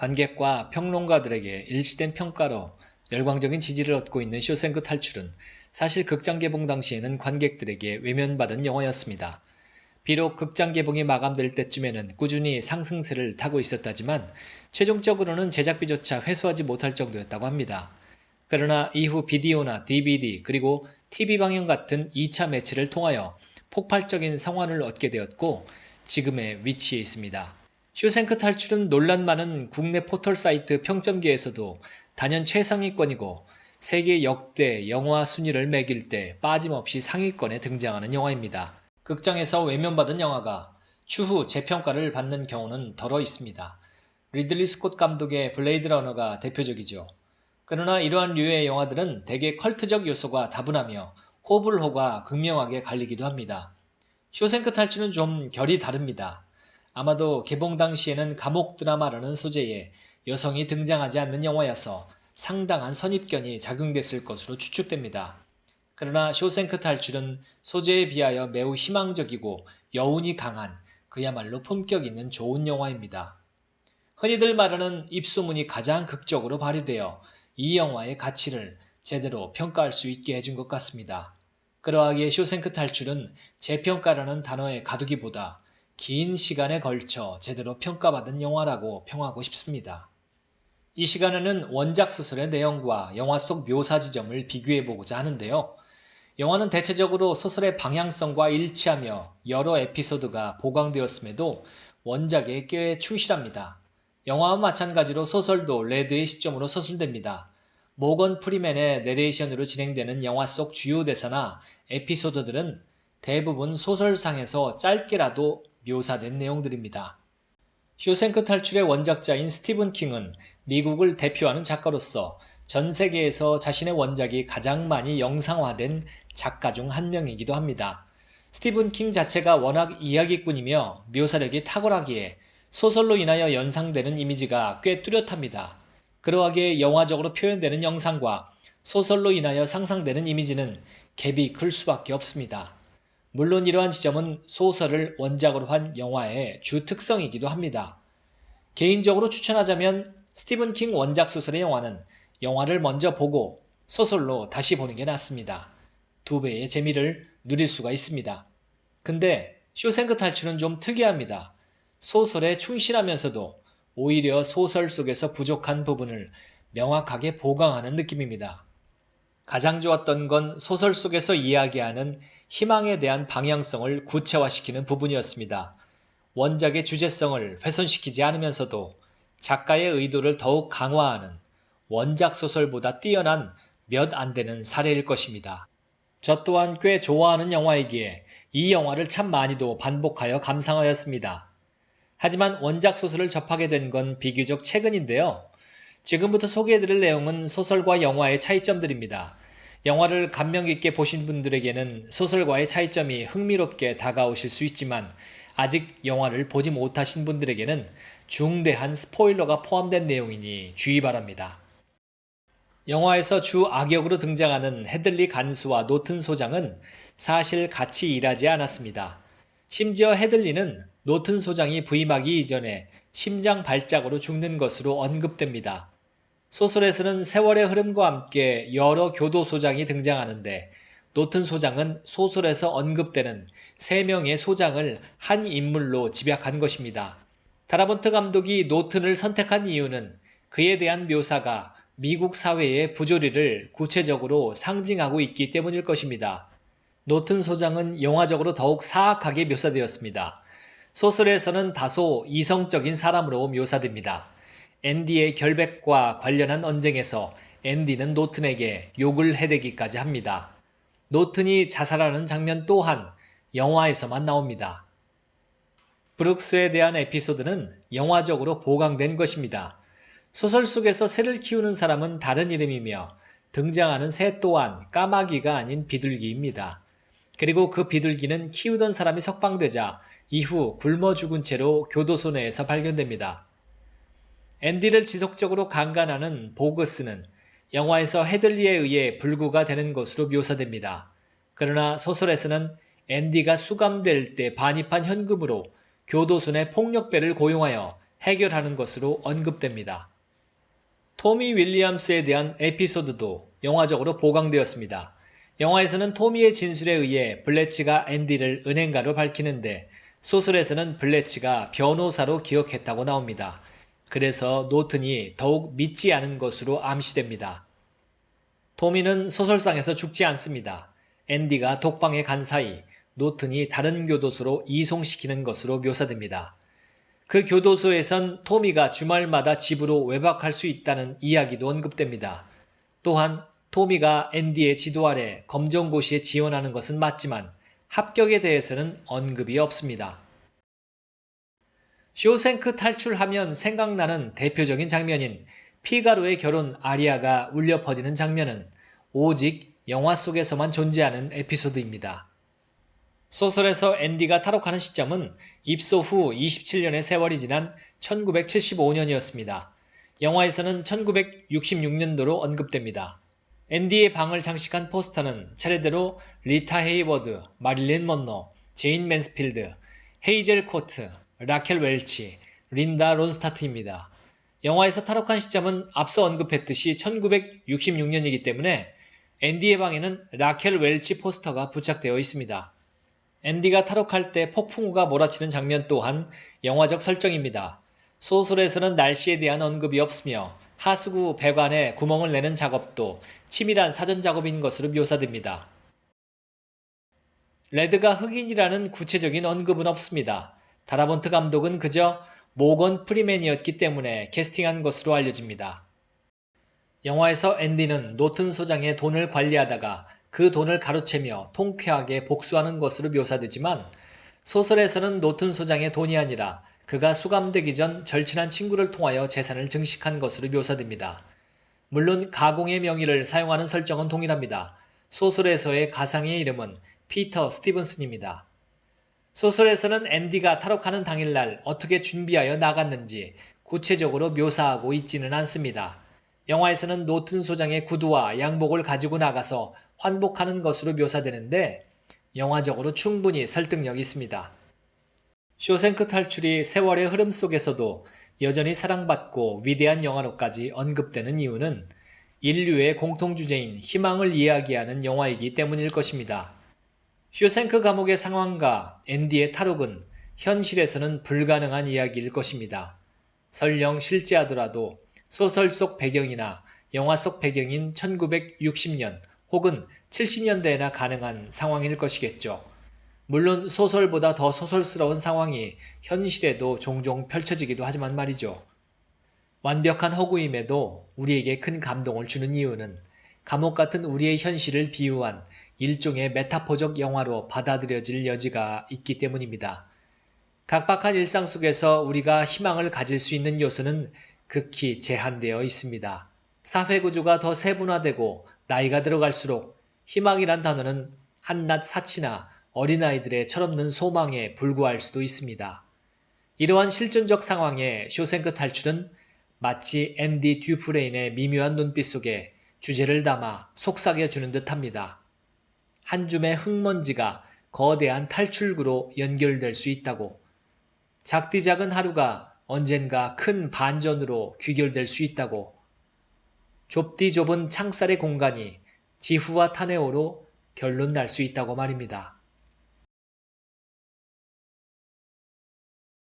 관객과 평론가들에게 일시된 평가로 열광적인 지지를 얻고 있는 쇼생크 탈출은 사실 극장 개봉 당시에는 관객들에게 외면받은 영화였습니다. 비록 극장 개봉이 마감될 때쯤에는 꾸준히 상승세를 타고 있었다지만 최종적으로는 제작비조차 회수하지 못할 정도였다고 합니다. 그러나 이후 비디오나 DVD 그리고 TV 방영 같은 2차 매체를 통하여 폭발적인 성환을 얻게 되었고 지금의 위치에 있습니다. 쇼생크 탈출은 논란 많은 국내 포털 사이트 평점기에서도 단연 최상위권이고 세계 역대 영화 순위를 매길 때 빠짐없이 상위권에 등장하는 영화입니다. 극장에서 외면받은 영화가 추후 재평가를 받는 경우는 덜어 있습니다. 리들리 스콧 감독의 블레이드 러너가 대표적이죠. 그러나 이러한 류의 영화들은 대개 컬트적 요소가 다분하며 호불호가 극명하게 갈리기도 합니다. 쇼생크 탈출은 좀 결이 다릅니다. 아마도 개봉 당시에는 감옥 드라마라는 소재에 여성이 등장하지 않는 영화여서 상당한 선입견이 작용됐을 것으로 추측됩니다. 그러나 쇼생크 탈출은 소재에 비하여 매우 희망적이고 여운이 강한 그야말로 품격 있는 좋은 영화입니다. 흔히들 말하는 입소문이 가장 극적으로 발휘되어 이 영화의 가치를 제대로 평가할 수 있게 해준 것 같습니다. 그러하기에 쇼생크 탈출은 재평가라는 단어에 가두기보다 긴 시간에 걸쳐 제대로 평가받은 영화라고 평하고 싶습니다. 이 시간에는 원작 소설의 내용과 영화 속 묘사 지점을 비교해 보고자 하는데요. 영화는 대체적으로 소설의 방향성과 일치하며 여러 에피소드가 보강되었음에도 원작에 꽤 충실합니다. 영화와 마찬가지로 소설도 레드의 시점으로 서술됩니다. 모건 프리맨의 내레이션으로 진행되는 영화 속 주요 대사나 에피소드들은 대부분 소설상에서 짧게라도 묘사된 내용들입니다. 쇼생크 탈출의 원작자인 스티븐 킹은 미국을 대표하는 작가로서 전 세계에서 자신의 원작이 가장 많이 영상화된 작가 중 한 명이기도 합니다. 스티븐 킹 자체가 워낙 이야기꾼이며 묘사력이 탁월하기에 소설로 인하여 연상되는 이미지가 꽤 뚜렷합니다. 그러하기에 영화적으로 표현되는 영상과 소설로 인하여 상상되는 이미지는 갭이 클 수밖에 없습니다. 물론 이러한 지점은 소설을 원작으로 한 영화의 주 특성이기도 합니다. 개인적으로 추천하자면 스티븐 킹 원작 소설의 영화는 영화를 먼저 보고 소설로 다시 보는 게 낫습니다. 두 배의 재미를 누릴 수가 있습니다. 근데 쇼생크 탈출은 좀 특이합니다. 소설에 충실하면서도 오히려 소설 속에서 부족한 부분을 명확하게 보강하는 느낌입니다. 가장 좋았던 건 소설 속에서 이야기하는 희망에 대한 방향성을 구체화시키는 부분이었습니다. 원작의 주제성을 훼손시키지 않으면서도 작가의 의도를 더욱 강화하는 원작 소설보다 뛰어난 몇 안 되는 사례일 것입니다. 저 또한 꽤 좋아하는 영화이기에 이 영화를 참 많이도 반복하여 감상하였습니다. 하지만 원작 소설을 접하게 된 건 비교적 최근인데요. 지금부터 소개해드릴 내용은 소설과 영화의 차이점들입니다. 영화를 감명 깊게 보신 분들에게는 소설과의 차이점이 흥미롭게 다가오실 수 있지만 아직 영화를 보지 못하신 분들에게는 중대한 스포일러가 포함된 내용이니 주의 바랍니다. 영화에서 주 악역으로 등장하는 헤들리 간수와 노튼 소장은 사실 같이 일하지 않았습니다. 심지어 헤들리는 노튼 소장이 부임하기 이전에 심장 발작으로 죽는 것으로 언급됩니다. 소설에서는 세월의 흐름과 함께 여러 교도 소장이 등장하는데 노튼 소장은 소설에서 언급되는 세 명의 소장을 한 인물로 집약한 것입니다. 다라본트 감독이 노튼을 선택한 이유는 그에 대한 묘사가 미국 사회의 부조리를 구체적으로 상징하고 있기 때문일 것입니다. 노튼 소장은 영화적으로 더욱 사악하게 묘사되었습니다. 소설에서는 다소 이성적인 사람으로 묘사됩니다. 앤디의 결백과 관련한 언쟁에서 앤디는 노튼에게 욕을 해대기까지 합니다. 노튼이 자살하는 장면 또한 영화에서만 나옵니다. 브룩스에 대한 에피소드는 영화적으로 보강된 것입니다. 소설 속에서 새를 키우는 사람은 다른 이름이며 등장하는 새 또한 까마귀가 아닌 비둘기입니다. 그리고 그 비둘기는 키우던 사람이 석방되자 이후 굶어 죽은 채로 교도소 내에서 발견됩니다. 앤디를 지속적으로 강간하는 보그스는 영화에서 헤들리에 의해 불구가 되는 것으로 묘사됩니다. 그러나 소설에서는 앤디가 수감될 때 반입한 현금으로 교도소 내 폭력배를 고용하여 해결하는 것으로 언급됩니다. 토미 윌리엄스에 대한 에피소드도 영화적으로 보강되었습니다. 영화에서는 토미의 진술에 의해 블레치가 앤디를 은행가로 밝히는데 소설에서는 블레치가 변호사로 기억했다고 나옵니다. 그래서 노튼이 더욱 믿지 않은 것으로 암시됩니다. 토미는 소설상에서 죽지 않습니다. 앤디가 독방에 간 사이 노튼이 다른 교도소로 이송시키는 것으로 묘사됩니다. 그 교도소에선 토미가 주말마다 집으로 외박할 수 있다는 이야기도 언급됩니다. 또한 토미가 앤디의 지도 아래 검정고시에 지원하는 것은 맞지만 합격에 대해서는 언급이 없습니다. 쇼생크 탈출하면 생각나는 대표적인 장면인 피가로의 결혼 아리아가 울려 퍼지는 장면은 오직 영화 속에서만 존재하는 에피소드입니다. 소설에서 앤디가 탈옥하는 시점은 입소 후 27년의 세월이 지난 1975년이었습니다. 영화에서는 1966년도로 언급됩니다. 앤디의 방을 장식한 포스터는 차례대로 리타 헤이워드, 마릴린 먼로, 제인 맨스필드, 헤이젤 코트, 라켈 웰치, 린다 론스타트입니다. 영화에서 탈옥한 시점은 앞서 언급했듯이 1966년이기 때문에 앤디의 방에는 라켈 웰치 포스터가 부착되어 있습니다. 앤디가 탈옥할 때 폭풍우가 몰아치는 장면 또한 영화적 설정입니다. 소설에서는 날씨에 대한 언급이 없으며 하수구 배관에 구멍을 내는 작업도 치밀한 사전 작업인 것으로 묘사됩니다. 레드가 흑인이라는 구체적인 언급은 없습니다. 다라본트 감독은 그저 모건 프리맨이었기 때문에 캐스팅한 것으로 알려집니다. 영화에서 앤디는 노튼 소장의 돈을 관리하다가 그 돈을 가로채며 통쾌하게 복수하는 것으로 묘사되지만 소설에서는 노튼 소장의 돈이 아니라 그가 수감되기 전 절친한 친구를 통하여 재산을 증식한 것으로 묘사됩니다. 물론 가공의 명의를 사용하는 설정은 동일합니다. 소설에서의 가상의 이름은 피터 스티븐슨입니다. 소설에서는 앤디가 탈옥하는 당일날 어떻게 준비하여 나갔는지 구체적으로 묘사하고 있지는 않습니다. 영화에서는 노튼 소장의 구두와 양복을 가지고 나가서 환복하는 것으로 묘사되는데 영화적으로 충분히 설득력이 있습니다. 쇼생크 탈출이 세월의 흐름 속에서도 여전히 사랑받고 위대한 영화로까지 언급되는 이유는 인류의 공통주제인 희망을 이야기하는 영화이기 때문일 것입니다. 쇼생크 감옥의 상황과 앤디의 탈옥은 현실에서는 불가능한 이야기일 것입니다. 설령 실제하더라도 소설 속 배경이나 영화 속 배경인 1960년 혹은 70년대에나 가능한 상황일 것이겠죠. 물론 소설보다 더 소설스러운 상황이 현실에도 종종 펼쳐지기도 하지만 말이죠. 완벽한 허구임에도 우리에게 큰 감동을 주는 이유는 감옥 같은 우리의 현실을 비유한 일종의 메타포적 영화로 받아들여질 여지가 있기 때문입니다. 각박한 일상 속에서 우리가 희망을 가질 수 있는 요소는 극히 제한되어 있습니다. 사회 구조가 더 세분화되고 나이가 들어갈수록 희망이란 단어는 한낱 사치나 어린아이들의 철없는 소망에 불과할 수도 있습니다. 이러한 실존적 상황에 쇼생크 탈출은 마치 앤디 듀프레인의 미묘한 눈빛 속에 주제를 담아 속삭여 주는 듯 합니다. 한 줌의 흙먼지가 거대한 탈출구로 연결될 수 있다고. 작디 작은 하루가 언젠가 큰 반전으로 귀결될 수 있다고. 좁디 좁은 창살의 공간이 지후와 타네오로 결론 날 수 있다고 말입니다.